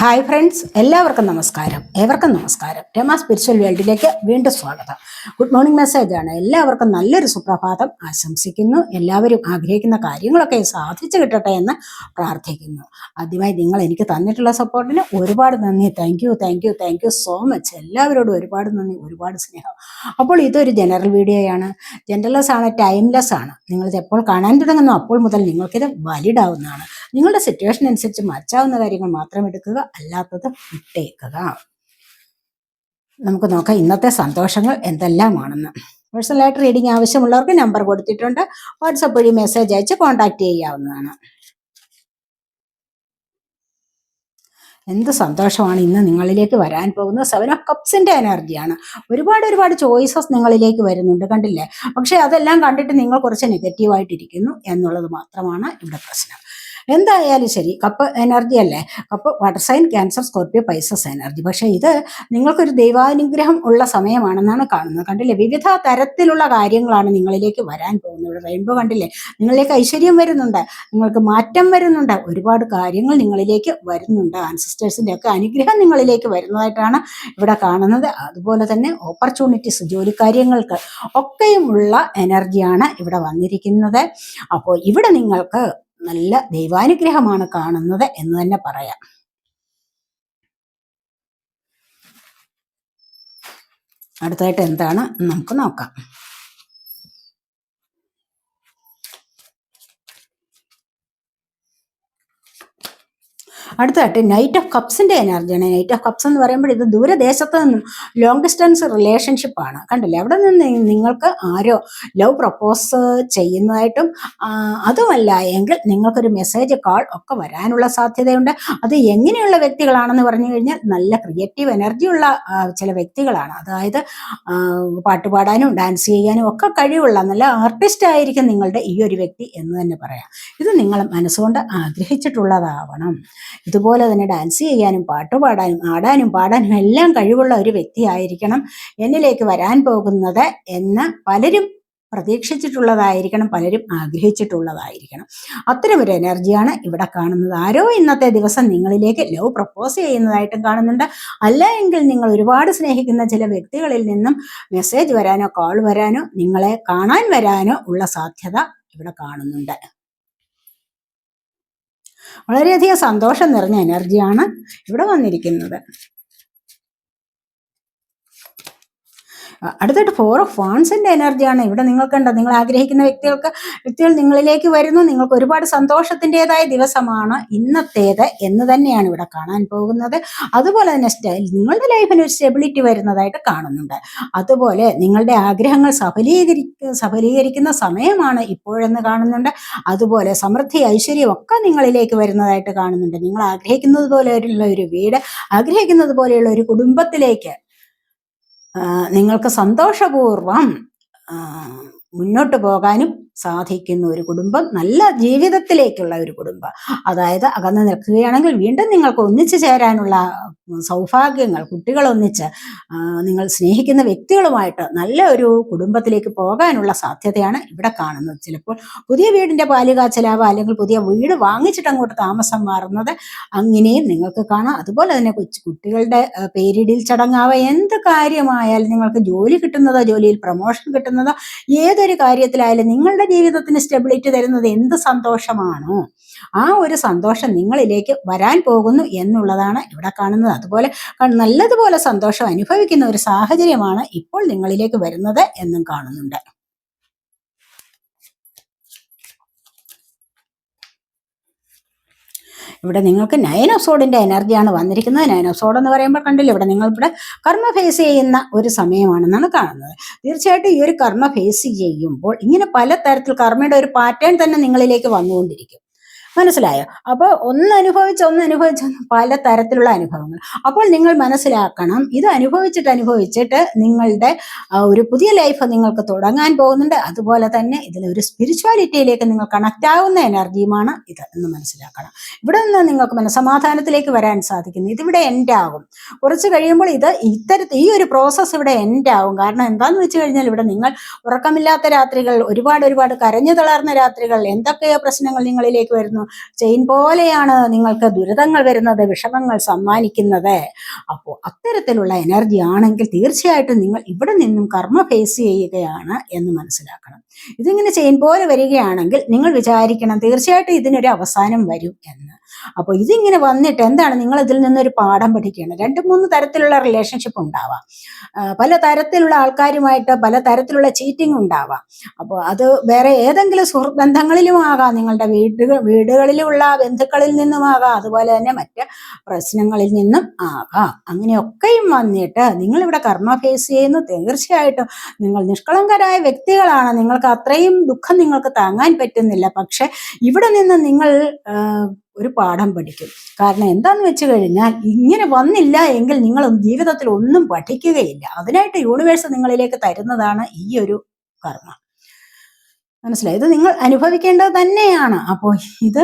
Hi friends എല്ലാവർക്കും നമസ്കാരം. ഏവർക്കും നമസ്കാരം. രമ സ്പിരിച്വൽ വേൾഡിലേക്ക് വീണ്ടും സ്വാഗതം. ഗുഡ് മോർണിംഗ് മെസ്സേജ് ആണ്. എല്ലാവർക്കും നല്ലൊരു സുപ്രഭാതം ആശംസിക്കുന്നു. എല്ലാവരും ആഗ്രഹിക്കുന്ന കാര്യങ്ങളൊക്കെ സാധിച്ചു കിട്ടട്ടെ എന്ന് പ്രാർത്ഥിക്കുന്നു. ആദ്യമായി നിങ്ങൾ എനിക്ക് തന്നിട്ടുള്ള സപ്പോർട്ടിന് ഒരുപാട് നന്ദി. Thank you thank you thank you so much എല്ലാവരോടും ഒരുപാട് നന്ദി ഒരുപാട് സ്നേഹം. അപ്പോൾ ഇതൊരു ജനറൽ വീഡിയോയാണ് ജനറൽലെസ് ആണ് ടൈംലെസ് ആണ്. നിങ്ങളിത് എപ്പോൾ കാണാൻ തുടങ്ങുന്നു അപ്പോൾ മുതൽ നിങ്ങൾക്കിത് വാലിഡ് ആവുന്നതാണ്. നിങ്ങളുടെ സിറ്റുവേഷൻ അനുസരിച്ച് മാറ്റാവുന്ന കാര്യങ്ങൾ മാത്രം എടുക്കുക അല്ലാത്തത് വിട്ടേക്കുക. നമുക്ക് നോക്കാം ഇന്നത്തെ സന്തോഷങ്ങൾ എന്തെല്ലാമാണെന്ന്. പേഴ്സണൽ പേഴ്സണലായിട്ട് റീഡിംഗ് ആവശ്യമുള്ളവർക്ക് നമ്പർ കൊടുത്തിട്ടുണ്ട്. വാട്സപ്പ് വഴി മെസ്സേജ് അയച്ച് കോൺടാക്ട് ചെയ്യാവുന്നതാണ്. എന്ത് സന്തോഷമാണ് ഇന്ന് നിങ്ങളിലേക്ക് വരാൻ പോകുന്നത്. സെവൻ ഓഫ് കപ്സിന്റെ എനർജിയാണ് ഒരുപാട് ഒരുപാട് ചോയ്സസ് നിങ്ങളിലേക്ക് വരുന്നുണ്ട് കണ്ടില്ലേ? പക്ഷെ അതെല്ലാം കണ്ടിട്ട് നിങ്ങൾ കുറച്ച് നെഗറ്റീവായിട്ടിരിക്കുന്നു എന്നുള്ളത് മാത്രമാണ് ഇവിടെ പ്രശ്നം. എന്തായാലും ശരി കപ്പ് എനർജി അല്ലേ? Cup water sign Cancer Scorpio Pisces energy പക്ഷേ ഇത് നിങ്ങൾക്കൊരു ദൈവാനുഗ്രഹം ഉള്ള സമയമാണെന്നാണ് കാണുന്നത്. കണ്ടില്ലേ? വിവിധ തരത്തിലുള്ള കാര്യങ്ങളാണ് നിങ്ങളിലേക്ക് വരാൻ പോകുന്നത്. റെയിൻബോ കണ്ടില്ലേ? നിങ്ങളിലേക്ക് ഐശ്വര്യം വരുന്നുണ്ട്. നിങ്ങൾക്ക് മാറ്റം വരുന്നുണ്ട്. ഒരുപാട് കാര്യങ്ങൾ നിങ്ങളിലേക്ക് വരുന്നുണ്ട്. ആൻസിസ്റ്റേഴ്സിന്റെ ഒക്കെ അനുഗ്രഹം നിങ്ങളിലേക്ക് വരുന്നതായിട്ടാണ് ഇവിടെ കാണുന്നത്. അതുപോലെ തന്നെ ഓപ്പർച്യൂണിറ്റീസ് ജോലിക്കാര്യങ്ങൾക്ക് ഒക്കെയുമുള്ള എനർജിയാണ് ഇവിടെ വന്നിരിക്കുന്നത്. അപ്പോൾ ഇവിടെ നിങ്ങൾക്ക് നല്ല ദൈവാനുഗ്രഹമാണ് കാണുന്നത് എന്ന് തന്നെ പറയാം. അടുത്തായിട്ട് എന്താണ്? നമുക്ക് നോക്കാം. അടുത്തായിട്ട് നൈറ്റ് ഓഫ് കപ്സിന്റെ എനർജിയാണ് നൈറ്റ് ഓഫ് കപ്സ് എന്ന് പറയുമ്പോൾ ഇത് ദൂരദേശത്ത് നിന്നും ലോങ് ഡിസ്റ്റൻസ് റിലേഷൻഷിപ്പ് ആണ്. കണ്ടില്ലേ? അവിടെ നിന്ന് നിങ്ങൾക്ക് ആരോ ലവ് പ്രപ്പോസ് ചെയ്യുന്നതായിട്ടും അതുമല്ല എങ്കിൽ നിങ്ങൾക്കൊരു മെസ്സേജ് കാൾ ഒക്കെ വരാനുള്ള സാധ്യതയുണ്ട്. അത് എങ്ങനെയുള്ള വ്യക്തികളാണെന്ന് പറഞ്ഞു കഴിഞ്ഞാൽ നല്ല ക്രിയേറ്റീവ് എനർജി ഉള്ള ചില വ്യക്തികളാണ്. അതായത് പാട്ടുപാടാനും പാട്ട് പാടാനും ഡാൻസ് ചെയ്യാനും ഒക്കെ കഴിവുള്ള നല്ല ആർട്ടിസ്റ്റ് ആയിരിക്കും നിങ്ങളുടെ ഈ ഒരു വ്യക്തി എന്ന് തന്നെ പറയാം. ഇത് നിങ്ങൾ മനസ്സുകൊണ്ട് ആഗ്രഹിച്ചിട്ടുള്ളതാവണം. ഇതുപോലെ തന്നെ ഡാൻസ് ചെയ്യാനും പാട്ട് പാടാനും ആടാനും പാടാനും എല്ലാം കഴിവുള്ള ഒരു വ്യക്തിയായിരിക്കണം എന്നിലേക്ക് വരാൻ പോകുന്നത് എന്ന് പലരും പ്രതീക്ഷിച്ചിട്ടുള്ളതായിരിക്കണം പലരും ആഗ്രഹിച്ചിട്ടുള്ളതായിരിക്കണം. അത്തരം ഒരു എനർജിയാണ് ഇവിടെ കാണുന്നത്. ആരോ ഇന്നത്തെ ദിവസം നിങ്ങളിലേക്ക് ലവ് പ്രപ്പോസ് ചെയ്യുന്നതായിട്ടും കാണുന്നുണ്ട്. അല്ല എങ്കിൽ നിങ്ങൾ ഒരുപാട് സ്നേഹിക്കുന്ന ചില വ്യക്തികളിൽ നിന്നും മെസ്സേജ് വരാനോ കോൾ വരാനോ നിങ്ങളെ കാണാൻ വരാനോ ഉള്ള സാധ്യത ഇവിടെ കാണുന്നുണ്ട്. വളരെയധികം സന്തോഷം നിറഞ്ഞ എനർജിയാണ് ഇവിടെ വന്നിരിക്കുന്നത്. അടുത്തായിട്ട് ഫോർ ഓഫ് ഫോൺസിന്റെ എനർജിയാണ് ഇവിടെ നിങ്ങൾക്കുണ്ട് നിങ്ങൾ ആഗ്രഹിക്കുന്ന വ്യക്തികൾക്ക് വ്യക്തികൾ നിങ്ങളിലേക്ക് വരുന്നു. നിങ്ങൾക്ക് ഒരുപാട് സന്തോഷത്തിന്റെതായ ദിവസമാണ് ഇന്നത്തേത് എന്ന് തന്നെയാണ് ഇവിടെ കാണാൻ പോകുന്നത്. അതുപോലെ തന്നെ സ്റ്റൈൽ നിങ്ങളുടെ ലൈഫിന് ഒരു സ്റ്റെബിലിറ്റി വരുന്നതായിട്ട് കാണുന്നുണ്ട്. അതുപോലെ നിങ്ങളുടെ ആഗ്രഹങ്ങൾ സഫലീകരിക്ക സഫലീകരിക്കുന്ന സമയമാണ് ഇപ്പോഴെന്ന് കാണുന്നുണ്ട്. അതുപോലെ സമൃദ്ധി ഐശ്വര്യം ഒക്കെ നിങ്ങളിലേക്ക് വരുന്നതായിട്ട് കാണുന്നുണ്ട്. നിങ്ങൾ ആഗ്രഹിക്കുന്നത് പോലെയുള്ള ഒരു വീട് ആഗ്രഹിക്കുന്നത് പോലെയുള്ള ഒരു കുടുംബത്തിലേക്ക് നിങ്ങൾക്ക് സന്തോഷപൂർവം മുന്നോട്ട് പോകാനും സാധിക്കുന്ന ഒരു കുടുംബം നല്ല ജീവിതത്തിലേക്കുള്ള ഒരു കുടുംബം. അതായത് അകന്ന് നിൽക്കുകയാണെങ്കിൽ വീണ്ടും നിങ്ങൾക്ക് ഒന്നിച്ചു ചേരാനുള്ള സൗഭാഗ്യങ്ങൾ കുട്ടികളൊന്നിച്ച് നിങ്ങൾ സ്നേഹിക്കുന്ന വ്യക്തികളുമായിട്ട് നല്ല ഒരു കുടുംബത്തിലേക്ക് പോകാനുള്ള സാധ്യതയാണ് ഇവിടെ കാണുന്നത്. ചിലപ്പോൾ പുതിയ വീടിന്റെ വീടിന്റെ ചിലവ് അല്ലെങ്കിൽ പുതിയ വീട് വാങ്ങിച്ചിട്ട് അങ്ങോട്ട് താമസം മാറുന്നത് അങ്ങനെയും നിങ്ങൾക്ക് കാണാം. അതുപോലെ തന്നെ കൊച്ചു കുട്ടികളുടെ പേരിടിൽ ചടങ്ങാവ. എന്ത് കാര്യമായാലും നിങ്ങൾക്ക് ജോലി കിട്ടുന്നതോ ജോലിയിൽ പ്രമോഷൻ കിട്ടുന്നതോ ഏതൊരു കാര്യത്തിലായാലും നിങ്ങളുടെ ജീവിതത്തിന് സ്റ്റെബിലിറ്റി തരുന്നത് എന്ത് സന്തോഷമാണോ? ആ ഒരു സന്തോഷം നിങ്ങളിലേക്ക് വരാൻ പോകുന്നു എന്നുള്ളതാണ് ഇവിടെ കാണുന്നത്. അതുപോലെ നല്ലതുപോലെ സന്തോഷം അനുഭവിക്കുന്ന ഒരു സാഹചര്യമാണ് ഇപ്പോൾ നിങ്ങളിലേക്ക് വരുന്നത് എന്നും കാണുന്നുണ്ട്. ഇവിടെ നിങ്ങൾക്ക് സോഡിന്റെ എനർജിയാണ് വന്നിരിക്കുന്നത്. നയൻ ഓഫ് സോഡ് എന്ന് പറയുമ്പോൾ കണ്ടില്ല ഇവിടെ നിങ്ങൾ ഇവിടെ കർമ്മ ഫേസ് ചെയ്യുന്ന ഒരു സമയമാണെന്നാണ് കാണുന്നത്. തീർച്ചയായിട്ടും ഈ ഒരു കർമ്മ ഫേസ് ചെയ്യുമ്പോൾ ഇങ്ങനെ പല തരത്തിൽ കർമ്മയുടെ ഒരു പാറ്റേൺ തന്നെ നിങ്ങളിലേക്ക് വന്നുകൊണ്ടിരിക്കും. മനസ്സിലായോ? അപ്പോൾ ഒന്ന് അനുഭവിച്ച ഒന്ന് അനുഭവിച്ച പല തരത്തിലുള്ള അനുഭവങ്ങൾ. അപ്പോൾ നിങ്ങൾ മനസ്സിലാക്കണം ഇത് അനുഭവിച്ചിട്ട് അനുഭവിച്ചിട്ട് നിങ്ങളുടെ ഒരു പുതിയ ലൈഫ് നിങ്ങൾക്ക് തുടങ്ങാൻ പോകുന്നുണ്ട്. അതുപോലെ തന്നെ ഇതിലൊരു സ്പിരിച്വാലിറ്റിയിലേക്ക് നിങ്ങൾ കണക്റ്റ് ആവുന്ന എനർജിയുമാണ് ഇത് എന്ന് മനസ്സിലാക്കണം. ഇവിടെ നിന്ന് നിങ്ങൾക്ക് മനസ്സമാധാനത്തിലേക്ക് വരാൻ സാധിക്കുന്നു. ഇതിവിടെ എൻഡ് ആകും. കുറച്ച് കഴിയുമ്പോൾ ഇത് ഇത്തരത്തിൽ ഈ ഒരു പ്രോസസ്സ് ഇവിടെ എൻഡ് ആകും. കാരണം എന്താന്ന് വെച്ച് കഴിഞ്ഞാൽ ഇവിടെ നിങ്ങൾ ഉറക്കമില്ലാത്ത രാത്രികൾ ഒരുപാട് ഒരുപാട് കരഞ്ഞു തളർന്ന രാത്രികൾ എന്തൊക്കെയോ പ്രശ്നങ്ങൾ നിങ്ങളിലേക്ക് വരുന്നു. വരുന്നു ചെയിൻ പോലെയാണ് നിങ്ങൾക്ക് ദുരിതങ്ങൾ വരുന്നത് വിഷമങ്ങൾ സമ്മാനിക്കുന്നത്. അപ്പോൾ അത്തരത്തിലുള്ള എനർജി ആണെങ്കിൽ തീർച്ചയായിട്ടും നിങ്ങൾ ഇവിടെ നിന്നും കർമ്മ ഫേസ് ചെയ്യുകയാണ് എന്ന് മനസ്സിലാക്കണം. ഇതിങ്ങനെ ചെയിൻ പോലെ വരികയാണെങ്കിൽ നിങ്ങൾ വിചാരിക്കണം തീർച്ചയായിട്ടും ഇതിനൊരു അവസാനം വരും എന്ന്. അപ്പോൾ ഇതിങ്ങനെ വന്നിട്ട് എന്താണ് നിങ്ങൾ ഇതിൽ നിന്നൊരു പാഠം പഠിക്കണം രണ്ട് മൂന്ന് തരത്തിലുള്ള റിലേഷൻഷിപ്പ് ഉണ്ടാവാം. പല തരത്തിലുള്ള ആൾക്കാരുമായിട്ട് പല തരത്തിലുള്ള ചീറ്റിംഗ് ഉണ്ടാവാം. അപ്പോൾ അത് വേറെ ഏതെങ്കിലും സുഹൃത്ത് ബന്ധങ്ങളിലും ആകാം നിങ്ങളുടെ വീടുകൾ വീടുകളിലുള്ള ബന്ധുക്കളിൽ നിന്നുമാകാം അതുപോലെ തന്നെ മറ്റ് പ്രശ്നങ്ങളിൽ നിന്നും ആകാം. അങ്ങനെയൊക്കെയും വന്നിട്ട് നിങ്ങളിവിടെ കർമ്മ ഫേസ് ചെയ്യുന്നു. തീർച്ചയായിട്ടും നിങ്ങൾ നിഷ്കളങ്കരായ വ്യക്തികളാണ്. നിങ്ങൾക്ക് അത്രയും ദുഃഖം നിങ്ങൾക്ക് താങ്ങാൻ പറ്റുന്നില്ല. പക്ഷെ ഇവിടെ നിന്ന് നിങ്ങൾ ഒരു പാഠം പഠിക്കും. കാരണം എന്താന്ന് വെച്ച് കഴിഞ്ഞാൽ ഇങ്ങനെ വന്നില്ല എങ്കിൽ നിങ്ങൾ ജീവിതത്തിൽ ഒന്നും പഠിക്കുകയില്ല. അതിനായിട്ട് യൂണിവേഴ്സ് നിങ്ങളിലേക്ക് തരുന്നതാണ് ഈ ഒരു കർമ്മ. മനസ്സിലായി. ഇത് നിങ്ങൾ അനുഭവിക്കേണ്ടത് തന്നെയാണ്. അപ്പോൾ ഇത്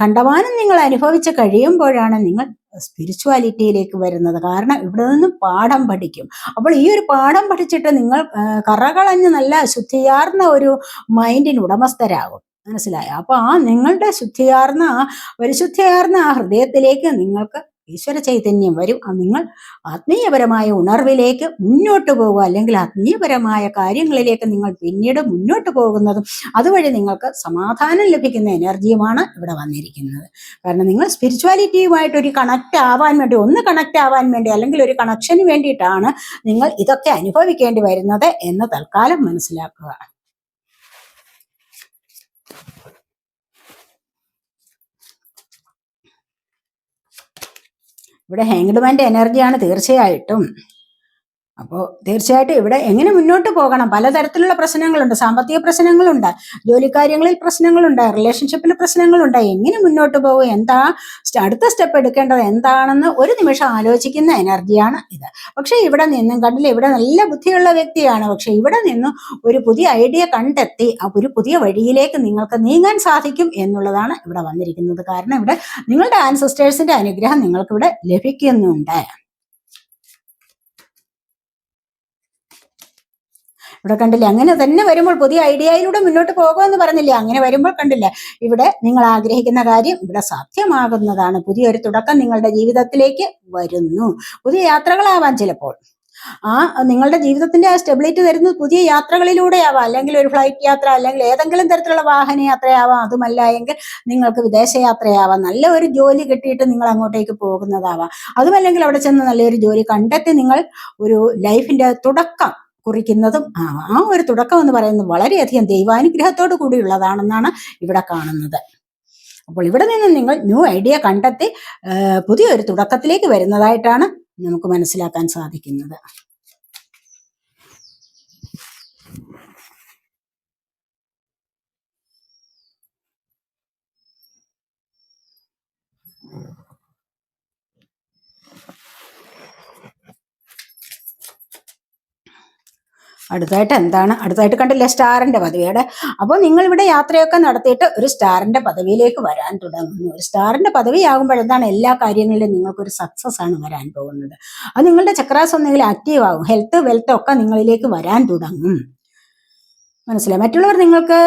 കണ്ടമാനം നിങ്ങൾ അനുഭവിച്ച് കഴിയുമ്പോഴാണ് നിങ്ങൾ സ്പിരിച്വാലിറ്റിയിലേക്ക് വരുന്നത്. കാരണം ഇവിടെ നിന്നും പാഠം പഠിക്കും. അപ്പോൾ ഈ ഒരു പാഠം പഠിച്ചിട്ട് നിങ്ങൾ കറകളഞ്ഞ് നല്ല ശുദ്ധിയാർന്ന ഒരു മൈൻഡിന് ഉടമസ്ഥരാകും. മനസ്സിലായോ? അപ്പൊ ആ നിങ്ങളുടെ ശുദ്ധിയാർന്ന ആ പരിശുദ്ധിയാർന്ന ആ ഹൃദയത്തിലേക്ക് നിങ്ങൾക്ക് ഈശ്വര ചൈതന്യം വരും നിങ്ങൾ ആത്മീയപരമായ ഉണർവിലേക്ക് മുന്നോട്ട് പോകുക അല്ലെങ്കിൽ ആത്മീയപരമായ കാര്യങ്ങളിലേക്ക് നിങ്ങൾ പിന്നീട് മുന്നോട്ട് പോകുന്നതും അതുവഴി നിങ്ങൾക്ക് സമാധാനം ലഭിക്കുന്ന എനർജിയുമാണ് ഇവിടെ വന്നിരിക്കുന്നത്. കാരണം നിങ്ങൾ സ്പിരിച്വാലിറ്റിയുമായിട്ട് ഒരു കണക്ട് ആവാൻ വേണ്ടി ഒന്ന് കണക്ട് ആവാൻ വേണ്ടി അല്ലെങ്കിൽ ഒരു കണക്ഷന് വേണ്ടിയിട്ടാണ് നിങ്ങൾ ഇതൊക്കെ അനുഭവിക്കേണ്ടി വരുന്നത് എന്ന് തൽക്കാലം മനസ്സിലാക്കുക. ഇവിടെ ഹാങ്ഡ്മാന്റെ എനർജിയാണ് തീർച്ചയായിട്ടും. അപ്പോൾ തീർച്ചയായിട്ടും ഇവിടെ എങ്ങനെ മുന്നോട്ട് പോകണം? പലതരത്തിലുള്ള പ്രശ്നങ്ങളുണ്ട്. സാമ്പത്തിക പ്രശ്നങ്ങളുണ്ട്. ജോലിക്കാര്യങ്ങളിൽ പ്രശ്നങ്ങളുണ്ട്. റിലേഷൻഷിപ്പിൽ പ്രശ്നങ്ങളുണ്ട്. എങ്ങനെ മുന്നോട്ട് പോകും? എന്താ അടുത്ത സ്റ്റെപ്പ് എടുക്കേണ്ടത്? എന്താണെന്ന് ഒരു നിമിഷം ആലോചിക്കുന്ന എനർജിയാണ് ഇത്. പക്ഷേ ഇവിടെ നിന്നും കണ്ടില്ല ഇവിടെ നല്ല ബുദ്ധിയുള്ള വ്യക്തിയാണ്. പക്ഷേ ഇവിടെ നിന്നും ഒരു പുതിയ ഐഡിയ കണ്ടെത്തി ഒരു പുതിയ വഴിയിലേക്ക് നിങ്ങൾക്ക് നീങ്ങാൻ സാധിക്കും എന്നുള്ളതാണ് ഇവിടെ വന്നിരിക്കുന്നത്. കാരണം ഇവിടെ നിങ്ങളുടെ ആൻസിസ്റ്റേഴ്സിന്റെ അനുഗ്രഹം നിങ്ങൾക്കിവിടെ ലഭിക്കുന്നുണ്ട്. ഇവിടെ കണ്ടില്ല? അങ്ങനെ തന്നെ വരുമ്പോൾ പുതിയ ഐഡിയയിലൂടെ മുന്നോട്ട് പോകുമെന്ന് പറഞ്ഞില്ലേ? അങ്ങനെ വരുമ്പോൾ കണ്ടില്ല? ഇവിടെ നിങ്ങൾ ആഗ്രഹിക്കുന്ന കാര്യം ഇവിടെ സാധ്യമാകുന്നതാണ്. പുതിയൊരു തുടക്കം നിങ്ങളുടെ ജീവിതത്തിലേക്ക് വരുന്നു. പുതിയ യാത്രകളാവാൻ ചിലപ്പോൾ. ആ നിങ്ങളുടെ ജീവിതത്തിന്റെ സ്റ്റെബിലിറ്റി തരുന്നത് പുതിയ യാത്രകളിലൂടെ ആവാം. അല്ലെങ്കിൽ ഒരു ഫ്ലൈറ്റ് യാത്ര അല്ലെങ്കിൽ ഏതെങ്കിലും തരത്തിലുള്ള വാഹന യാത്രയാവാം. അതുമല്ല എങ്കിൽ നിങ്ങൾക്ക് വിദേശയാത്രയാവാം നല്ല ഒരു ജോലി കിട്ടിയിട്ട് നിങ്ങൾ അങ്ങോട്ടേക്ക് പോകുന്നതാവാം. അതുമല്ലെങ്കിൽ അവിടെ ചെന്ന് നല്ലൊരു ജോലി കണ്ടെത്തി നിങ്ങൾ ഒരു ലൈഫിന്റെ തുടക്കം കുറിക്കുന്നതും ആ ഒരു തുടക്കം എന്ന് പറയുന്നത് വളരെയധികം ദൈവാനുഗ്രഹത്തോടു കൂടിയുള്ളതാണെന്നാണ് ഇവിടെ കാണുന്നത്. അപ്പോൾ ഇവിടെ നിന്ന് നിങ്ങൾ ന്യൂ ഐഡിയ കണ്ടെത്തി പുതിയൊരു തുടക്കത്തിലേക്ക് വരുന്നതായിട്ടാണ് നമുക്ക് മനസ്സിലാക്കാൻ സാധിക്കുന്നത്. അടുത്തായിട്ട് എന്താണ്? അടുത്തായിട്ട് കണ്ടില്ലേ? സ്റ്റാറിന്റെ പദവിയുടെ. അപ്പോൾ നിങ്ങൾ ഇവിടെ യാത്രയൊക്കെ നടത്തിയിട്ട് ഒരു സ്റ്റാറിന്റെ പദവിയിലേക്ക് വരാൻ തുടങ്ങുന്നു. ഒരു സ്റ്റാറിന്റെ പദവിയാകുമ്പോൾ എന്താണ്? എല്ലാ കാര്യങ്ങളിലും നിങ്ങൾക്കൊരു സക്സസ് ആണ് വരാൻ പോകുന്നത്. അത് നിങ്ങളുടെ ചക്രാസ് ഒന്നെങ്കിൽ ആക്റ്റീവ് ആകും. ഹെൽത്ത് വെൽത്ത് ഒക്കെ നിങ്ങളിലേക്ക് വരാൻ തുടങ്ങും. മനസ്സിലായി. മറ്റുള്ളവർ നിങ്ങൾക്ക്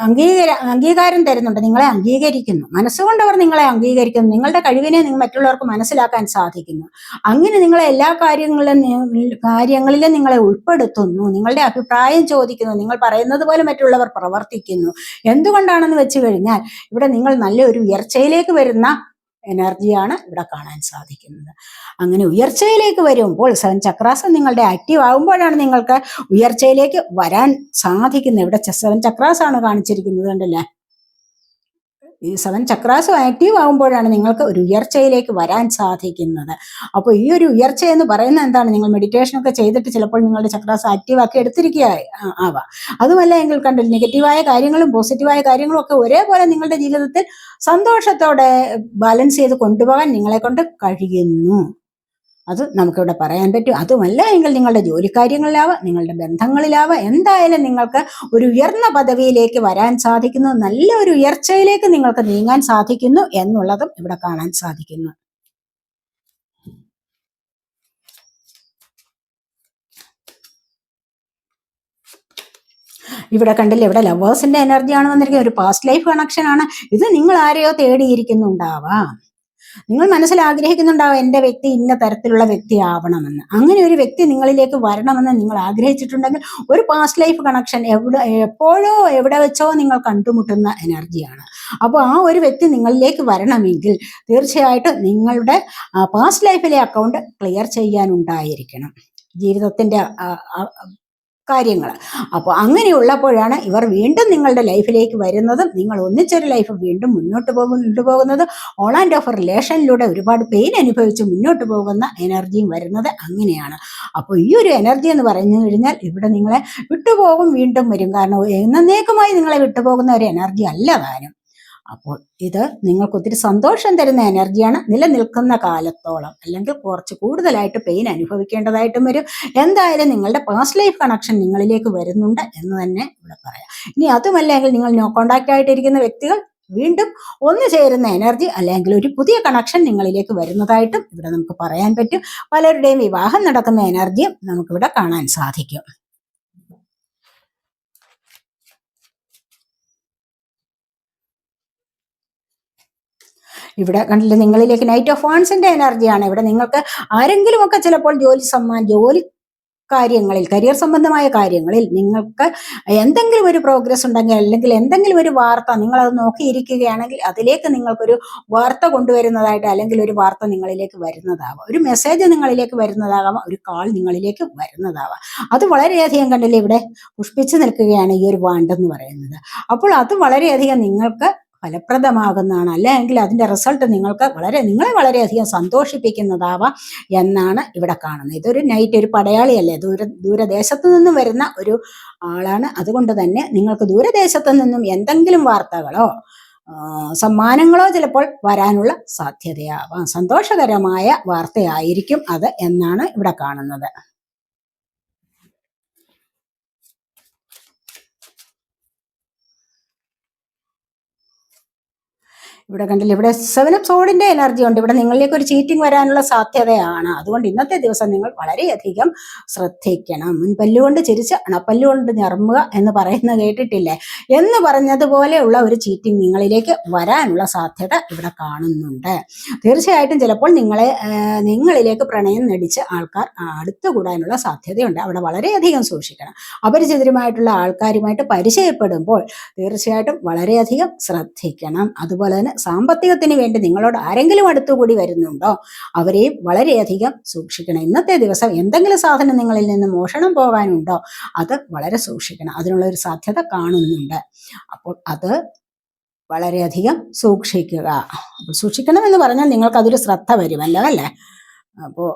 അംഗീകാര അംഗീകാരം തരുന്നുണ്ട്. നിങ്ങളെ അംഗീകരിക്കുന്നു. മനസ്സുകൊണ്ട് അവർ നിങ്ങളെ അംഗീകരിക്കുന്നു. നിങ്ങളുടെ കഴിവിനെ നിങ്ങൾ മറ്റുള്ളവർക്ക് മനസ്സിലാക്കാൻ സാധിക്കുന്നു. അങ്ങനെ നിങ്ങളെ എല്ലാ കാര്യങ്ങളിലും കാര്യങ്ങളിലും നിങ്ങളെ ഉൾപ്പെടുത്തുന്നു. നിങ്ങളുടെ അഭിപ്രായം ചോദിക്കുന്നു. നിങ്ങൾ പറയുന്നത് പോലെ മറ്റുള്ളവർ പ്രവർത്തിക്കുന്നു. എന്തുകൊണ്ടാണെന്ന് വെച്ച് കഴിഞ്ഞാൽ ഇവിടെ നിങ്ങൾ നല്ലൊരു ഉയർച്ചയിലേക്ക് വരുന്ന എനർജിയാണ് ഇവിടെ കാണാൻ സാധിക്കുന്നത്. അങ്ങനെ ഉയർച്ചയിലേക്ക് വരുമ്പോൾ സെവൻ ചക്രാസം നിങ്ങളുടെ ആക്റ്റീവ് ആകുമ്പോഴാണ് നിങ്ങൾക്ക് ഉയർച്ചയിലേക്ക് വരാൻ സാധിക്കുന്നത്. ഇവിടെ സെവൻ ചക്രാസാണ് കാണിച്ചിരിക്കുന്നത് കണ്ടല്ലേ? ഈ സെവൻ ചക്രാസും ആക്റ്റീവ് ആകുമ്പോഴാണ് നിങ്ങൾക്ക് ഒരു ഉയർച്ചയിലേക്ക് വരാൻ സാധിക്കുന്നത്. അപ്പോൾ ഈ ഒരു ഉയർച്ച എന്ന് പറയുന്നത് എന്താണ്? നിങ്ങൾ മെഡിറ്റേഷനൊക്കെ ചെയ്തിട്ട് ചിലപ്പോൾ നിങ്ങളുടെ ചക്രാസ് ആക്റ്റീവ് ആക്കി എടുത്തിരിക്കുക ആവാം. അതുമല്ല എങ്കിൽ കണ്ടില്ല നെഗറ്റീവായ കാര്യങ്ങളും പോസിറ്റീവായ കാര്യങ്ങളും ഒക്കെ ഒരേപോലെ നിങ്ങളുടെ ജീവിതത്തിൽ സന്തോഷത്തോടെ ബാലൻസ് ചെയ്ത് കൊണ്ടുപോകാൻ നിങ്ങളെ കൊണ്ട് കഴിയുന്നു. അത് നമുക്കിവിടെ പറയാൻ പറ്റും. അതുമല്ല എങ്കിൽ നിങ്ങളുടെ ജോലിക്കാര്യങ്ങളിലാവാം നിങ്ങളുടെ ബന്ധങ്ങളിലാവാം. എന്തായാലും നിങ്ങൾക്ക് ഒരു ഉയർന്ന പദവിയിലേക്ക് വരാൻ സാധിക്കുന്നു. നല്ല ഒരു ഉയർച്ചയിലേക്ക് നിങ്ങൾക്ക് നീങ്ങാൻ സാധിക്കുന്നു എന്നുള്ളതും ഇവിടെ കാണാൻ സാധിക്കുന്നു. ഇവിടെ കണ്ടില്ല ഇവിടെ ലവേഴ്സിന്റെ എനർജിയാണ് വന്നിരിക്കുന്നത്. ഒരു പാസ്റ്റ് ലൈഫ് കണക്ഷൻ ആണ്. ഇത് നിങ്ങൾ ആരെയോ തേടിയിരിക്കുന്നുണ്ടാവാം. നിങ്ങൾ മനസ്സിൽ ആഗ്രഹിക്കുന്നുണ്ടാവും എന്റെ വ്യക്തി ഇന്ന തരത്തിലുള്ള വ്യക്തി ആവണമെന്ന് അങ്ങനെ ഒരു വ്യക്തി നിങ്ങളിലേക്ക് വരണമെന്ന് നിങ്ങൾ ആഗ്രഹിച്ചിട്ടുണ്ടെങ്കിൽ ഒരു പാസ്റ്റ് ലൈഫ് കണക്ഷൻ എവിടെ എപ്പോഴോ എവിടെ വെച്ചോ നിങ്ങൾ കണ്ടുമുട്ടുന്ന എനർജിയാണ്. അപ്പോൾ ആ ഒരു വ്യക്തി നിങ്ങളിലേക്ക് വരണമെങ്കിൽ തീർച്ചയായിട്ടും നിങ്ങളുടെ പാസ്റ്റ് ലൈഫിലെ അക്കൗണ്ട് ക്ലിയർ ചെയ്യാനുണ്ടായിരിക്കണം. ജീവിതത്തിന്റെ കാര്യങ്ങൾ അപ്പോൾ അങ്ങനെയുള്ളപ്പോഴാണ് ഇവർ വീണ്ടും നിങ്ങളുടെ ലൈഫിലേക്ക് വരുന്നതും നിങ്ങൾ ഒന്നിച്ചൊരു ലൈഫ് വീണ്ടും മുന്നോട്ട് കൊണ്ടുപോകുന്നത് ഓൾ ആൻഡ് ഓഫ് റിലേഷനിലൂടെ ഒരുപാട് പെയിൻ അനുഭവിച്ച് മുന്നോട്ട് പോകുന്ന എനർജിയും വരുന്നത് അങ്ങനെയാണ്. അപ്പോൾ ഈ ഒരു എനർജി എന്ന് പറഞ്ഞു കഴിഞ്ഞാൽ ഇവിടെ നിങ്ങളെ വിട്ടുപോകും വീണ്ടും വരും. കാരണം എന്നേക്കുമായി നിങ്ങളെ വിട്ടുപോകുന്ന ഒരു എനർജി അല്ല താനും. അപ്പോൾ ഇത് നിങ്ങൾക്ക് ഒത്തിരി സന്തോഷം തരുന്ന എനർജിയാണ് നിലനിൽക്കുന്ന കാലത്തോളം. അല്ലെങ്കിൽ കുറച്ച് കൂടുതലായിട്ട് പെയിൻ അനുഭവിക്കേണ്ടതായിട്ടും വരും. എന്തായാലും നിങ്ങളുടെ പാസ്റ്റ് ലൈഫ് കണക്ഷൻ നിങ്ങളിലേക്ക് വരുന്നുണ്ട് എന്ന് തന്നെ ഇവിടെ പറയാം. ഇനി അതുമല്ലെങ്കിൽ നിങ്ങൾ നോ കോണ്ടാക്റ്റ് ആയിട്ടിരിക്കുന്ന വ്യക്തികൾ വീണ്ടും ഒന്നു ചേരുന്ന എനർജി അല്ലെങ്കിൽ ഒരു പുതിയ കണക്ഷൻ നിങ്ങളിലേക്ക് വരുന്നതായിട്ടും ഇവിടെ നമുക്ക് പറയാൻ പറ്റും. പലരുടെയും വിവാഹം നടക്കുന്ന എനർജിയും നമുക്കിവിടെ കാണാൻ സാധിക്കും. ഇവിടെ കണ്ടില്ല നിങ്ങളിലേക്ക് നൈറ്റ് ഓഫ് വാൺസിന്റെ എനർജിയാണ് ഇവിടെ നിങ്ങൾക്ക് ആരെങ്കിലും ഒക്കെ ചിലപ്പോൾ ജോലി സമ്മാൻ ജോലി കാര്യങ്ങളിൽ കരിയർ സംബന്ധമായ കാര്യങ്ങളിൽ നിങ്ങൾക്ക് എന്തെങ്കിലും ഒരു പ്രോഗ്രസ് ഉണ്ടെങ്കിൽ അല്ലെങ്കിൽ എന്തെങ്കിലും ഒരു വാർത്ത നിങ്ങൾ അത് നോക്കിയിരിക്കുകയാണെങ്കിൽ അതിലേക്ക് നിങ്ങൾക്കൊരു വാർത്ത കൊണ്ടുവരുന്നതായിട്ട് അല്ലെങ്കിൽ ഒരു വാർത്ത നിങ്ങളിലേക്ക് വരുന്നതാവാം. ഒരു മെസ്സേജ് നിങ്ങളിലേക്ക് വരുന്നതാകാം ഒരു കാൾ നിങ്ങളിലേക്ക് വരുന്നതാവാം. അത് വളരെയധികം കണ്ടില്ലേ ഇവിടെ പുഷ്പിച്ചു നിൽക്കുകയാണ് ഈ ഒരു വാണ്ട് എന്ന് പറയുന്നത്. അപ്പോൾ അത് വളരെയധികം നിങ്ങൾക്ക് ഫലപ്രദമാകുന്നതാണ്. അല്ലെങ്കിൽ അതിന്റെ റിസൾട്ട് നിങ്ങൾക്ക് വളരെ നിങ്ങളെ വളരെയധികം സന്തോഷിപ്പിക്കുന്നതാവാം എന്നാണ് ഇവിടെ കാണുന്നത്. ഇതൊരു നൈറ്റ് ഒരു പടയാളിയല്ലേ? ദൂര ദൂരദേശത്തു നിന്നും വരുന്ന ഒരു ആളാണ്. അതുകൊണ്ട് തന്നെ നിങ്ങൾക്ക് ദൂരദേശത്തു നിന്നും എന്തെങ്കിലും വാർത്തകളോ സമ്മാനങ്ങളോ ചിലപ്പോൾ വരാനുള്ള സാധ്യതയാവാം. സന്തോഷകരമായ വാർത്തയായിരിക്കും അത് എന്നാണ് ഇവിടെ കാണുന്നത്. ഇവിടെ കണ്ടില്ല ഇവിടെ സെവൻ അപ്പ് സോഡിന്റെ എനർജി ഉണ്ട്. ഇവിടെ നിങ്ങളിലേക്ക് ഒരു ചീറ്റിംഗ് വരാനുള്ള സാധ്യതയാണ്. അതുകൊണ്ട് ഇന്നത്തെ ദിവസം നിങ്ങൾ വളരെയധികം ശ്രദ്ധിക്കണം. മുൻപല്ലുകൊണ്ട് ചിരിച്ച് അണപ്പല്ലുകൊണ്ട് ഞർമ്മുക എന്ന് പറയുന്നത് കേട്ടിട്ടില്ലേ? എന്ന് പറഞ്ഞതുപോലെയുള്ള ഒരു ചീറ്റിംഗ് നിങ്ങളിലേക്ക് വരാനുള്ള സാധ്യത ഇവിടെ കാണുന്നുണ്ട്. തീർച്ചയായിട്ടും ചിലപ്പോൾ നിങ്ങളെ നിങ്ങളിലേക്ക് പ്രണയം നടിച്ച് ആൾക്കാർ അടുത്തുകൂടാനുള്ള സാധ്യതയുണ്ട്. അവിടെ വളരെയധികം സൂക്ഷിക്കണം. അപരിചിതരുമായിട്ടുള്ള ആൾക്കാരുമായിട്ട് പരിചയപ്പെടുമ്പോൾ തീർച്ചയായിട്ടും വളരെയധികം ശ്രദ്ധിക്കണം. അതുപോലെ തന്നെ സാമ്പത്തികത്തിന് വേണ്ടി നിങ്ങളോട് ആരെങ്കിലും അടുത്തുകൂടി വരുന്നുണ്ടോ? അവരെയും വളരെയധികം സൂക്ഷിക്കണം. ഇന്നത്തെ ദിവസം എന്തെങ്കിലും സാധനം നിങ്ങളിൽ നിന്ന് മോഷണം പോകാനുണ്ടോ അത് വളരെ സൂക്ഷിക്കണം. അതിനുള്ള ഒരു സാധ്യത കാണുന്നുണ്ട്. അപ്പോൾ അത് വളരെയധികം സൂക്ഷിക്കുക. അപ്പോൾ സൂക്ഷിക്കണം എന്ന് പറഞ്ഞാൽ നിങ്ങൾക്കതൊരു ശ്രദ്ധ വരുമല്ലോ അല്ലേ? അപ്പോൾ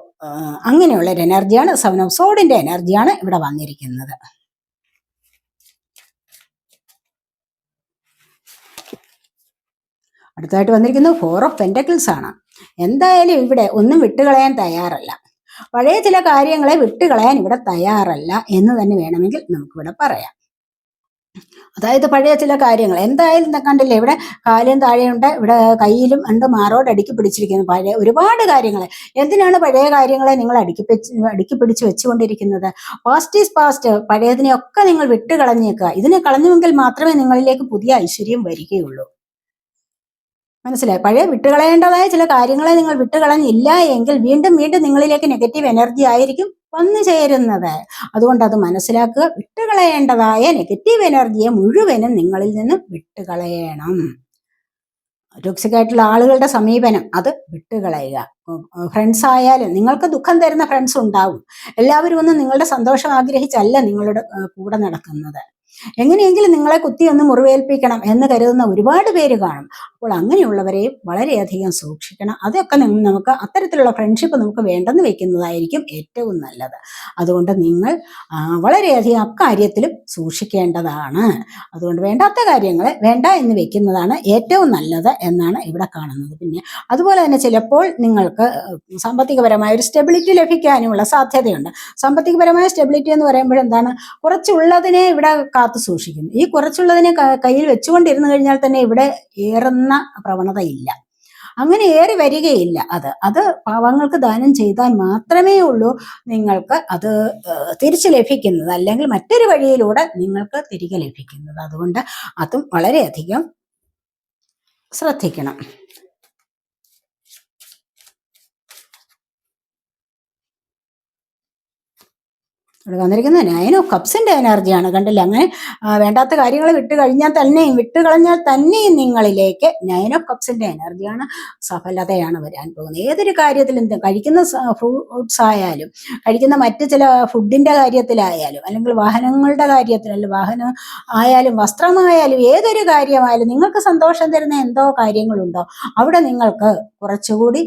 അങ്ങനെയുള്ള ഒരു എനർജിയാണ് സെവൻ ഓഫ് സോഡിന്റെ എനർജിയാണ് ഇവിടെ വന്നിരിക്കുന്നത്. അടുത്തായിട്ട് വന്നിരിക്കുന്നത് ഫോർ ഓഫ് പെന്റക്കിൾസ് ആണ്. എന്തായാലും ഇവിടെ ഒന്നും വിട്ടുകളയാൻ തയ്യാറല്ല. പഴയ ചില കാര്യങ്ങളെ വിട്ടുകളയാൻ ഇവിടെ തയ്യാറല്ല എന്ന് തന്നെ വേണമെങ്കിൽ നമുക്കിവിടെ പറയാം. അതായത് പഴയ ചില കാര്യങ്ങൾ. എന്തായാലും കണ്ടില്ലേ ഇവിടെ കാലും താഴെയുണ്ട്. ഇവിടെ കയ്യിലും ഉണ്ട് മാറോട് അടുക്കി പിടിച്ചിരിക്കുന്നു. പഴയ ഒരുപാട് കാര്യങ്ങൾ എന്തിനാണ് പഴയ കാര്യങ്ങളെ നിങ്ങൾ അടുക്കി അടുക്കി പിടിച്ച് വെച്ചുകൊണ്ടിരിക്കുന്നത്? പാസ്റ്റ് ഈസ് പാസ്റ്റ് പഴയതിനെയൊക്കെ നിങ്ങൾ വിട്ട് കളഞ്ഞേക്കുക ഇതിനെ കളഞ്ഞുവെങ്കിൽ മാത്രമേ നിങ്ങളിലേക്ക് പുതിയ ഐശ്വര്യം വരികയുള്ളൂ. മനസ്സിലായി? പഴയ വിട്ടുകളയേണ്ടതായ ചില കാര്യങ്ങളെ നിങ്ങൾ വിട്ടുകളഞ്ഞില്ല എങ്കിൽ വീണ്ടും വീണ്ടും നിങ്ങളിലേക്ക് നെഗറ്റീവ് എനർജി ആയിരിക്കും വന്നു ചേരുന്നത്. അതുകൊണ്ട് അത് മനസ്സിലാക്കുക. വിട്ടുകളയേണ്ടതായ നെഗറ്റീവ് എനർജിയെ മുഴുവനും നിങ്ങളിൽ നിന്നും വിട്ടുകളയണം. ടോക്സിക് ആയിട്ടുള്ള ആളുകളുടെ സമീപനം അത് വിട്ടുകളയുക. ഫ്രണ്ട്സ് ആയാലും നിങ്ങൾക്ക് ദുഃഖം തരുന്ന ഫ്രണ്ട്സ് ഉണ്ടാവും. എല്ലാവരും ഒന്നും നിങ്ങളുടെ സന്തോഷം ആഗ്രഹിച്ചല്ല നിങ്ങളുടെ കൂടെ നടക്കുന്നത്. എങ്ങനെയെങ്കിലും നിങ്ങളെ കുത്തി ഒന്ന് മുറിവേൽപ്പിക്കണം എന്ന് കരുതുന്ന ഒരുപാട് പേര് കാണും. അപ്പോൾ അങ്ങനെയുള്ളവരെ വളരെയധികം സൂക്ഷിക്കണം. അതൊക്കെ നമുക്ക് അത്തരത്തിലുള്ള ഫ്രണ്ട്ഷിപ്പ് നമുക്ക് വേണ്ടെന്ന് വെക്കുന്നതായിരിക്കും ഏറ്റവും നല്ലത്. അതുകൊണ്ട് നിങ്ങൾ വളരെയധികം അക്കാര്യത്തിലും സൂക്ഷിക്കേണ്ടതാണ്. അതുകൊണ്ട് വേണ്ടാത്ത കാര്യങ്ങൾ വേണ്ട എന്ന് വെക്കുന്നതാണ് ഏറ്റവും നല്ലത് എന്നാണ് ഇവിടെ കാണുന്നത്. പിന്നെ അതുപോലെ തന്നെ ചിലപ്പോൾ നിങ്ങൾക്ക് സാമ്പത്തികപരമായ ഒരു സ്റ്റെബിലിറ്റി ലഭിക്കാനുമുള്ള സാധ്യതയുണ്ട്. സാമ്പത്തികപരമായ സ്റ്റെബിലിറ്റി എന്ന് പറയുമ്പോൾ എന്താണ് കുറച്ചുള്ളതിനെ ഇവിടെ സൂക്ഷിക്കുന്നു. ഈ കുറച്ചുള്ളതിനെ കയ്യിൽ വെച്ചുകൊണ്ടിരുന്നു കഴിഞ്ഞാൽ തന്നെ ഇവിടെ ഏറുന്ന പ്രവണതയില്ല. അങ്ങനെ ഏറി വരികയില്ല അത്. അത് പാവങ്ങൾക്ക് ദാനം ചെയ്താൽ മാത്രമേ ഉള്ളൂ നിങ്ങൾക്ക് അത് തിരിച്ചു ലഭിക്കുന്നത്. അല്ലെങ്കിൽ മറ്റൊരു വഴിയിലൂടെ നിങ്ങൾക്ക് തിരികെ ലഭിക്കുന്നത്. അതുകൊണ്ട് അതും വളരെയധികം ശ്രദ്ധിക്കണം. ഇവിടെ വന്നിരിക്കുന്നത് നയൻ കപ്സിന്റെ എനർജിയാണ് കണ്ടില്ല? അങ്ങനെ വേണ്ടാത്ത കാര്യങ്ങൾ വിട്ട് കഴിഞ്ഞാൽ തന്നെയും വിട്ട് കളഞ്ഞാൽ തന്നെയും നിങ്ങളിലേക്ക് ഓഫ് കപ്സിന്റെ എനർജിയാണ് സഫലതയാണ് വരാൻ പോകുന്നത്. ഏതൊരു കാര്യത്തിലും കഴിക്കുന്ന ഫ്രൂട്ട്സ് ആയാലും കഴിക്കുന്ന മറ്റ് ചില ഫുഡിന്റെ കാര്യത്തിലായാലും അല്ലെങ്കിൽ വാഹനങ്ങളുടെ കാര്യത്തിൽ അല്ലെങ്കിൽ വാഹനം ആയാലും വസ്ത്രമായാലും ഏതൊരു കാര്യമായാലും നിങ്ങൾക്ക് സന്തോഷം തരുന്ന എന്തോ കാര്യങ്ങളുണ്ടോ അവിടെ നിങ്ങൾക്ക് കുറച്ചുകൂടി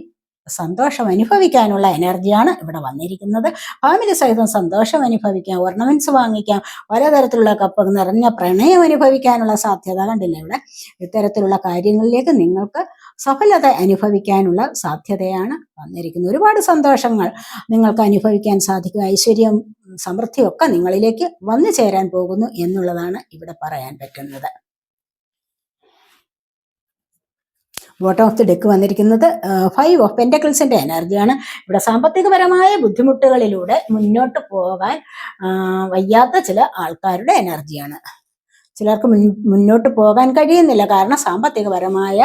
സന്തോഷം അനുഭവിക്കാനുള്ള എനർജിയാണ് ഇവിടെ വന്നിരിക്കുന്നത്. ഫാമിലി സഹിതം സന്തോഷം അനുഭവിക്കാം ഓർണമെന്റ്സ് വാങ്ങിക്കാം പലതരത്തിലുള്ള കപ്പ് നിറഞ്ഞ പ്രണയം അനുഭവിക്കാനുള്ള സാധ്യത കണ്ടില്ല ഇവിടെ? ഇത്തരത്തിലുള്ള കാര്യങ്ങളിലേക്ക് നിങ്ങൾക്ക് സഫലത അനുഭവിക്കാനുള്ള സാധ്യതയാണ് വന്നിരിക്കുന്നത്. ഒരുപാട് സന്തോഷങ്ങൾ നിങ്ങൾക്ക് അനുഭവിക്കാൻ സാധിക്കും. ഐശ്വര്യം സമൃദ്ധിയൊക്കെ നിങ്ങളിലേക്ക് വന്നു ചേരാൻ പോകുന്നു എന്നുള്ളതാണ് ഇവിടെ പറയാൻ പറ്റുന്നത്. ബോട്ടം ഓഫ് ദി ഡെക്ക് വന്നിരിക്കുന്നത് ഫൈവ് ഓഫ് പെന്റക്കിൾസിന്റെ എനർജിയാണ് ഇവിടെ സാമ്പത്തികപരമായ ബുദ്ധിമുട്ടുകളിലൂടെ മുന്നോട്ട് പോകാൻ വയ്യാത്ത ചില ആൾക്കാരുടെ എനർജിയാണ് ചിലർക്ക് മുന്നോട്ട് പോകാൻ കഴിയുന്നില്ല. കാരണം സാമ്പത്തികപരമായ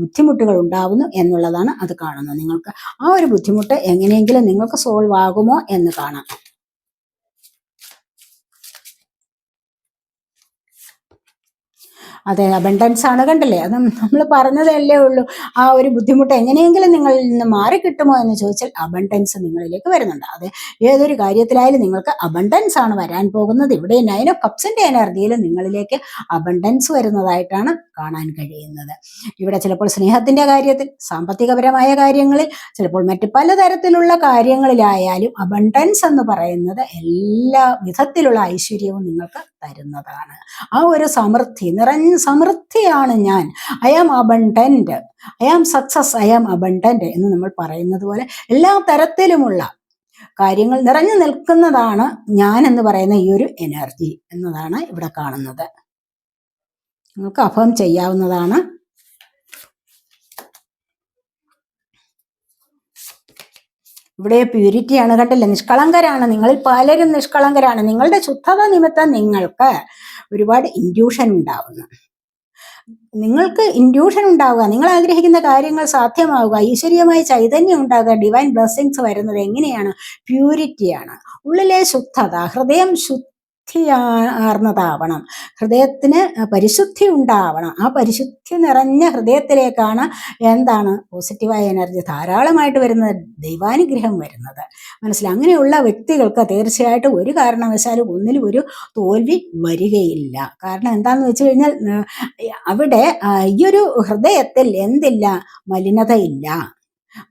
ബുദ്ധിമുട്ടുകൾ ഉണ്ടാവുന്നു എന്നുള്ളതാണ് അത് കാണുന്നത്. നിങ്ങൾക്ക് ആ ഒരു ബുദ്ധിമുട്ട് എങ്ങനെയെങ്കിലും നിങ്ങൾക്ക് സോൾവ് ആകുമോ എന്ന് കാണാം. അതെ അബണ്ടൻസ് ആണ് കണ്ടല്ലേ? അത് നമ്മൾ പറഞ്ഞതല്ലേ ഉള്ളൂ. ആ ഒരു ബുദ്ധിമുട്ട് എങ്ങനെയെങ്കിലും നിങ്ങളിൽ നിന്ന് മാറി കിട്ടുമോ എന്ന് ചോദിച്ചാൽ അബണ്ടൻസ് നിങ്ങളിലേക്ക് വരുന്നുണ്ട്. അതെ ഏതൊരു കാര്യത്തിലായാലും നിങ്ങൾക്ക് അബണ്ടൻസ് ആണ് വരാൻ പോകുന്നത്. ഇവിടെ നയൻ ഓഫ് കപ്സിന്റെ എനർജിയിൽ നിങ്ങളിലേക്ക് അബണ്ടൻസ് വരുന്നതായിട്ടാണ് കാണാൻ കഴിയുന്നത്. ഇവിടെ ചിലപ്പോൾ സ്നേഹത്തിന്റെ കാര്യത്തിൽ സാമ്പത്തികപരമായ കാര്യങ്ങളിൽ ചിലപ്പോൾ മറ്റ് പലതരത്തിലുള്ള കാര്യങ്ങളിലായാലും അബണ്ടൻസ് എന്ന് പറയുന്നത് എല്ലാ വിധത്തിലുള്ള ഐശ്വര്യവും നിങ്ങൾക്ക് തരുന്നതാണ്. ആ ഒരു സമൃദ്ധി നിറഞ്ഞ സമൃദ്ധിയാണ് ഞാൻ. I am abundant I am success I am abundant എന്ന് നമ്മൾ പറയുന്നത് പോലെ എല്ലാ തരത്തിലുമുള്ള കാര്യങ്ങൾ നിറഞ്ഞു നിൽക്കുന്നതാണ് ഞാൻ എന്ന് പറയുന്ന ഈ ഒരു എനർജി എന്നതാണ് ഇവിടെ കാണുന്നത്. നിങ്ങൾക്ക് അഫം ചെയ്യാവുന്നതാണ്. ഇവിടെ പ്യൂരിറ്റിയാണ് കണ്ടില്ല? നിഷ്കളങ്കരാണ്. നിങ്ങളിൽ പലരും നിഷ്കളങ്കരാണ്. നിങ്ങളുടെ ശുദ്ധത നിമിത്തം നിങ്ങൾക്ക് ഒരുപാട് ഇൻഡ്യൂഷൻ ഉണ്ടാവുന്നു. നിങ്ങൾക്ക് ഇൻഡ്യൂഷൻ ഉണ്ടാവുക നിങ്ങൾ ആഗ്രഹിക്കുന്ന കാര്യങ്ങൾ സാധ്യമാവുക ഈശ്വരീയമായ ചൈതന്യം ഉണ്ടാകുക ഡിവൈൻ ബ്ലെസ്സിങ്സ് വരുന്നത് എങ്ങനെയാണ്? പ്യൂരിറ്റിയാണ് ഉള്ളിലെ ശുദ്ധത ഹൃദയം ശുദ്ധിയാർന്നതാവണം ഹൃദയത്തിന് പരിശുദ്ധി ഉണ്ടാവണം. ആ പരിശുദ്ധി നിറഞ്ഞ ഹൃദയത്തിലേക്കാണ് എന്താണ് പോസിറ്റീവായ എനർജി ധാരാളമായിട്ട് വരുന്നത് ദൈവാനുഗ്രഹം വരുന്നത്. മനസ്സിലായി? അങ്ങനെയുള്ള വ്യക്തികൾക്ക് തീർച്ചയായിട്ടും ഒരു കാരണവശാലും ഒന്നിലും ഒരു തോൽവി വരികയില്ല. കാരണം എന്താണെന്ന് വെച്ച് കഴിഞ്ഞാൽ അവിടെ ഈ ഒരു ഹൃദയത്തിൽ എന്തില്ല? മലിനതയില്ല.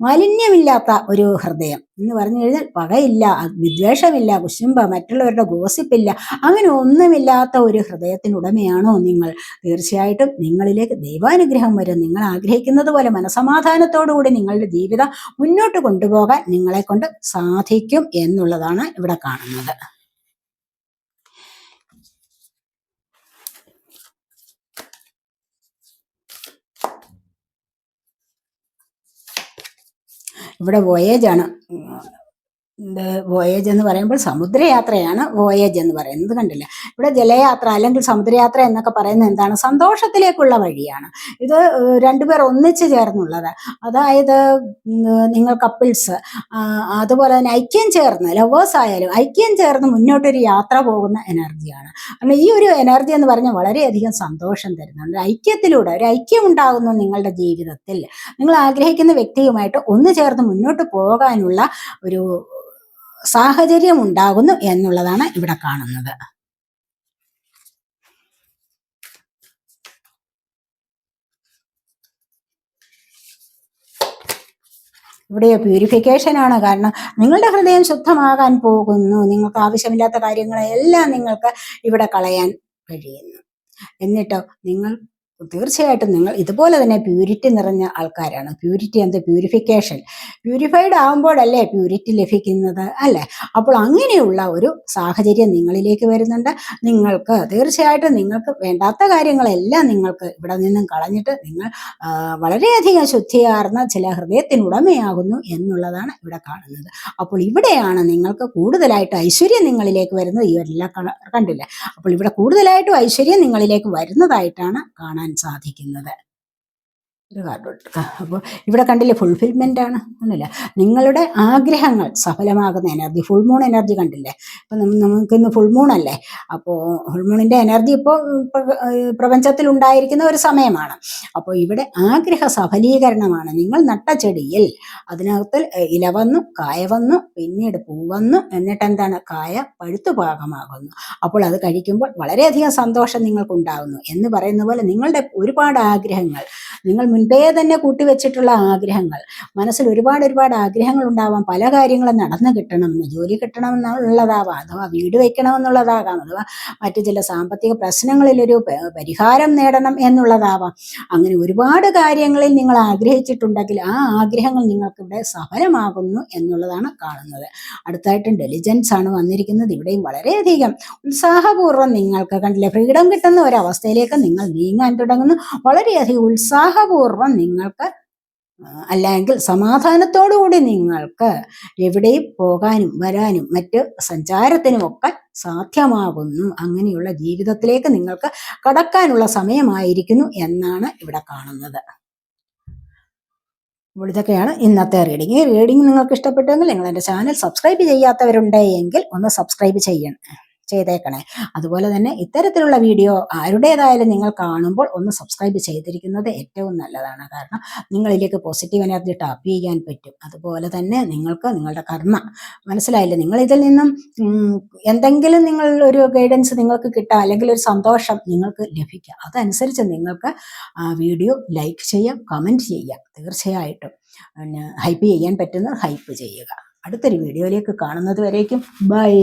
മാലിന്യമില്ലാത്ത ഒരു ഹൃദയം എന്ന് പറഞ്ഞു കഴിഞ്ഞാൽ പകയില്ല വിദ്വേഷമില്ല കുശുമ്പ മറ്റുള്ളവരുടെ ഗോസിപ്പില്ല അങ്ങനെ ഒന്നുമില്ലാത്ത ഒരു ഹൃദയത്തിനുടമയാണോ നിങ്ങൾ? തീർച്ചയായിട്ടും നിങ്ങളിലേക്ക് ദൈവാനുഗ്രഹം വരും. നിങ്ങൾ ആഗ്രഹിക്കുന്നത് പോലെ മനസമാധാനത്തോടുകൂടി നിങ്ങളുടെ ജീവിതം മുന്നോട്ട് കൊണ്ടുപോകാൻ നിങ്ങളെ കൊണ്ട് സാധിക്കും എന്നുള്ളതാണ് ഇവിടെ കാണുന്നത്. ഇവിടെ വോയേജാണ് വോയേജ് എന്ന് പറയുമ്പോൾ സമുദ്രയാത്രയാണ് വോയേജ് എന്ന് പറയുന്നത്. കണ്ടില്ല? ഇവിടെ ജലയാത്ര അല്ലെങ്കിൽ സമുദ്രയാത്ര എന്നൊക്കെ പറയുന്നത് എന്താണ്? സന്തോഷത്തിലേക്കുള്ള വഴിയാണ്. ഇത് രണ്ടുപേർ ഒന്നിച്ചു ചേർന്നുള്ളത്. അതായത് നിങ്ങൾ കപ്പിൾസ് അതുപോലെ തന്നെ ഐക്യം ചേർന്ന് ലവേഴ്സ് ആയാലും ഐക്യം ചേർന്ന് മുന്നോട്ടൊരു യാത്ര പോകുന്ന എനർജിയാണ്. കാരണം ഈ ഒരു എനർജി എന്ന് പറഞ്ഞാൽ വളരെയധികം സന്തോഷം തരുന്നുണ്ട് ഐക്യത്തിലൂടെ ഒരു ഐക്യം ഉണ്ടാകുന്നു നിങ്ങളുടെ ജീവിതത്തിൽ. നിങ്ങൾ ആഗ്രഹിക്കുന്ന വ്യക്തിയുമായിട്ട് ഒന്ന് ചേർന്ന് മുന്നോട്ട് പോകാനുള്ള ഒരു സാഹചര്യം ഉണ്ടാകുന്നു എന്നുള്ളതാണ് ഇവിടെ കാണുന്നത്. ഇവിടെ പ്യൂരിഫിക്കേഷൻ ആണ്. കാരണം നിങ്ങളുടെ ഹൃദയം ശുദ്ധമാകാൻ പോകുന്നു. നിങ്ങൾക്ക് ആവശ്യമില്ലാത്ത കാര്യങ്ങളെല്ലാം നിങ്ങൾക്ക് ഇവിടെ കളയാൻ കഴിയുന്നു. എന്നിട്ടോ നിങ്ങൾ തീർച്ചയായിട്ടും നിങ്ങൾ ഇതുപോലെ തന്നെ പ്യൂരിറ്റി നിറഞ്ഞ ആൾക്കാരാണ്. പ്യൂരിറ്റി എന്ത്? പ്യൂരിഫിക്കേഷൻ പ്യൂരിഫൈഡ് ആകുമ്പോഴല്ലേ പ്യൂരിറ്റി ലഭിക്കുന്നത് അല്ലേ? അപ്പോൾ അങ്ങനെയുള്ള ഒരു സാഹചര്യം നിങ്ങളിലേക്ക് വരുന്നുണ്ട്. നിങ്ങൾക്ക് തീർച്ചയായിട്ടും നിങ്ങൾക്ക് വേണ്ടാത്ത കാര്യങ്ങളെല്ലാം നിങ്ങൾക്ക് ഇവിടെ നിന്നും കളഞ്ഞിട്ട് നിങ്ങൾ വളരെയധികം ശുദ്ധിയാർന്ന ചില ഹൃദയത്തിനുടമയാകുന്നു എന്നുള്ളതാണ് ഇവിടെ കാണുന്നത്. അപ്പോൾ ഇവിടെയാണ് നിങ്ങൾക്ക് കൂടുതലായിട്ട് ഐശ്വര്യം നിങ്ങളിലേക്ക് വരുന്നത്. ഈ കണ്ടില്ല? അപ്പോൾ ഇവിടെ കൂടുതലായിട്ടും ഐശ്വര്യം നിങ്ങളിലേക്ക് വരുന്നതായിട്ടാണ് കാണാൻ സാധിക്കുന്നത്. ഒരു കാർഡ് അപ്പോൾ ഇവിടെ കണ്ടില്ലേ ഫുൾഫിൽമെന്റ് ആണ്? ഒന്നുമില്ല. നിങ്ങളുടെ ആഗ്രഹങ്ങൾ സഫലമാകുന്ന എനർജി ഫുൾ മൂൺ എനർജി കണ്ടില്ലേ? ഇപ്പം നമുക്കിന്ന് ഫുൾ മൂൺ അല്ലേ? അപ്പോൾ ഫുൾ മൂണിന്റെ എനർജി ഇപ്പോൾ പ്രപഞ്ചത്തിൽ ഉണ്ടായിരിക്കുന്ന ഒരു സമയമാണ്. അപ്പോൾ ഇവിടെ ആഗ്രഹ സഫലീകരണമാണ്. നിങ്ങൾ നട്ട ചെടിയിൽ അതിനകത്ത് ഇല വന്നു കായ വന്നു പിന്നീട് പൂ വന്നു എന്നിട്ട് എന്താണ്? കായ പഴുത്തു പാകമാകുന്നു. അപ്പോൾ അത് കഴിക്കുമ്പോൾ വളരെയധികം സന്തോഷം നിങ്ങൾക്കുണ്ടാകുന്നു. എന്ന് പറയുന്ന പോലെ നിങ്ങളുടെ ഒരുപാട് ആഗ്രഹങ്ങൾ നിങ്ങൾ മുൻപേ തന്നെ കൂട്ടിവെച്ചിട്ടുള്ള ആഗ്രഹങ്ങൾ. മനസ്സിൽ ഒരുപാട് ഒരുപാട് ആഗ്രഹങ്ങൾ ഉണ്ടാവാം പല കാര്യങ്ങളും നടന്നു കിട്ടണമെന്ന് ജോലി കിട്ടണമെന്നുള്ളതാവാം അഥവാ വീട് വയ്ക്കണമെന്നുള്ളതാകാം അഥവാ മറ്റു ചില സാമ്പത്തിക പ്രശ്നങ്ങളിലൊരു പരിഹാരം നേടണം എന്നുള്ളതാവാം. അങ്ങനെ ഒരുപാട് കാര്യങ്ങളിൽ നിങ്ങൾ ആഗ്രഹിച്ചിട്ടുണ്ടെങ്കിൽ ആ ആഗ്രഹങ്ങൾ നിങ്ങൾക്കിവിടെ സഫലമാകുന്നു എന്നുള്ളതാണ് കാണുന്നത്. അടുത്തായിട്ട് ഇന്റലിജൻസ് ആണ് വന്നിരിക്കുന്നത്. ഇവിടെയും വളരെയധികം ഉത്സാഹപൂർവം നിങ്ങൾക്ക് കണ്ടില്ലേ? ഫ്രീഡം കിട്ടുന്ന ഒരവസ്ഥയിലേക്ക് നിങ്ങൾ നീങ്ങാൻ തുടങ്ങുന്നു. വളരെയധികം ഉത്സാഹപൂർവം നിങ്ങൾക്ക് അല്ലെങ്കിൽ സമാധാനത്തോടുകൂടി നിങ്ങൾക്ക് എവിടെയും പോകാനും വരാനും മറ്റ് സഞ്ചാരത്തിനും ഒക്കെ സാധ്യമാകുന്നു. അങ്ങനെയുള്ള ജീവിതത്തിലേക്ക് നിങ്ങൾക്ക് കടക്കാനുള്ള സമയമായിരിക്കുന്നു എന്നാണ് ഇവിടെ കാണുന്നത്. ഇതൊക്കെയാണ് ഇന്നത്തെ റീഡിങ് ഈ റീഡിങ് നിങ്ങൾക്ക് ഇഷ്ടപ്പെട്ടെങ്കിൽ നിങ്ങൾ എന്റെ ചാനൽ സബ്സ്ക്രൈബ് ചെയ്യാത്തവരുണ്ടെങ്കിൽ ഒന്ന് സബ്സ്ക്രൈബ് ചെയ്യണം. ചെയ്തേക്കണേ. അതുപോലെ തന്നെ ഇത്തരത്തിലുള്ള വീഡിയോ ആരുടേതായാലും നിങ്ങൾ കാണുമ്പോൾ ഒന്ന് സബ്സ്ക്രൈബ് ചെയ്തിരിക്കുന്നത് ഏറ്റവും നല്ലതാണ്. കാരണം നിങ്ങളിലേക്ക് പോസിറ്റീവ് എനർജി ടാപ്പ് ചെയ്യാൻ പറ്റും. അതുപോലെ തന്നെ നിങ്ങൾക്ക് നിങ്ങളുടെ കർമ്മ മനസ്സിലായില്ല? നിങ്ങൾ ഇതിൽ നിന്നും എന്തെങ്കിലും നിങ്ങൾ ഒരു ഗൈഡൻസ് നിങ്ങൾക്ക് കിട്ടാം അല്ലെങ്കിൽ ഒരു സന്തോഷം നിങ്ങൾക്ക് ലഭിക്കാം. അതനുസരിച്ച് നിങ്ങൾക്ക് ആ വീഡിയോ ലൈക്ക് ചെയ്യാം കമന്റ് ചെയ്യാം. തീർച്ചയായിട്ടും. പിന്നെ ഹൈപ്പ് ചെയ്യാൻ പറ്റുന്ന ഹൈപ്പ് ചെയ്യുക. അടുത്തൊരു വീഡിയോയിലേക്ക് കാണുന്നത് വരേക്കും. ബൈ